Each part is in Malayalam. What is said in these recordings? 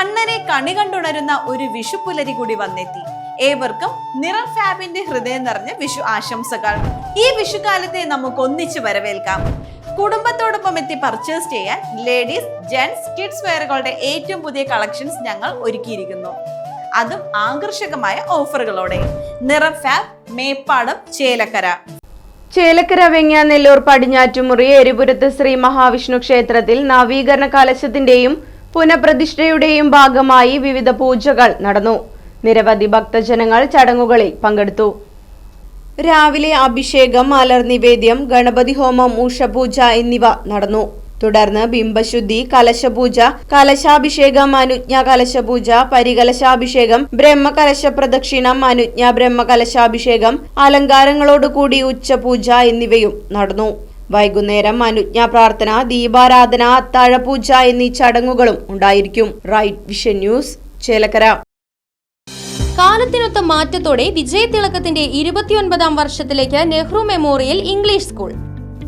കണ്ണനെ കണി കണ്ടുണരുന്ന ഒരു വിഷു പുലരി കൂടി വന്നെത്തി. ഏവർക്കും നിറം ഫാബിന്റെ ഹൃദയം നിറഞ്ഞ വിഷു ആശംസകൾ. ഈ വിഷുക്കാലത്തെ നമുക്ക് ഒന്നിച്ച് വരവേൽക്കാം. കുടുംബത്തോടൊപ്പം എത്തി പർച്ചേസ് ചെയ്യാൻ ലേഡീസ് ജെന്റ്സ് കിഡ്സ് വെയറുകളുടെ ഏറ്റവും പുതിയ കളക്ഷൻസ് ഞങ്ങൾ ഒരുക്കിയിരിക്കുന്നു. അതും ആകർഷകമായ ഓഫറുകളോടെ നിറം ഫാബ് മേപ്പാടം ചേലക്കര. ചേലക്കര വെങ്ങ നെല്ലൂർ പടിഞ്ഞാറ്റുമുറി എരിപുരത്ത് ശ്രീ മഹാവിഷ്ണു ക്ഷേത്രത്തിൽ നവീകരണ കലശത്തിന്റെയും പുനഃപ്രതിഷ്ഠയുടെയും ഭാഗമായി വിവിധ പൂജകൾ നടന്നു. നിരവധി ഭക്തജനങ്ങൾ ചടങ്ങുകളിൽ പങ്കെടുത്തു. രാവിലെ അഭിഷേകം മലർ നിവേദ്യം ഗണപതി ഹോമം ഉഷപൂജ എന്നിവ നടന്നു. തുടർന്ന് ബിംബശുദ്ധി കലശപൂജ കലശാഭിഷേകം അനുജ്ഞ കലശപൂജ പരികലശാഭിഷേകം ബ്രഹ്മകലശ പ്രദക്ഷിണം അനുജ്ഞാ ബ്രഹ്മകലശാഭിഷേകം അലങ്കാരങ്ങളോടുകൂടി ഉച്ചപൂജ എന്നിവയും നടന്നു. വൈകുന്നേരം അനുജ്ഞാപ്രാർത്ഥന ദീപാരാധന അത്താഴപൂജ എന്നീ ചടങ്ങുകളും ഉണ്ടായിരിക്കും. Right vision news Chelakkara. കാലത്തിനൊത്ത മാറ്റത്തോടെ വിജയതിളക്കത്തിന്റെ ഇരുപത്തിയൊൻപതാം വർഷത്തിലേക്ക് നെഹ്റു മെമ്മോറിയൽ ഇംഗ്ലീഷ് സ്കൂൾ.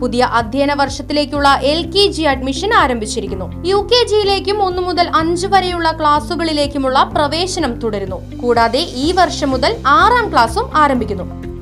പുതിയ അധ്യയന വർഷത്തിലേക്കുള്ള എൽ കെ ജി അഡ്മിഷൻ ആരംഭിച്ചിരിക്കുന്നു. യു കെ ജിയിലേക്കും ഒന്നു മുതൽ അഞ്ച് വരെയുള്ള ക്ലാസുകളിലേക്കുമുള്ള പ്രവേശനം തുടരുന്നു. കൂടാതെ ഈ വർഷം മുതൽ ആറാം ക്ലാസും ആരംഭിക്കുന്നു.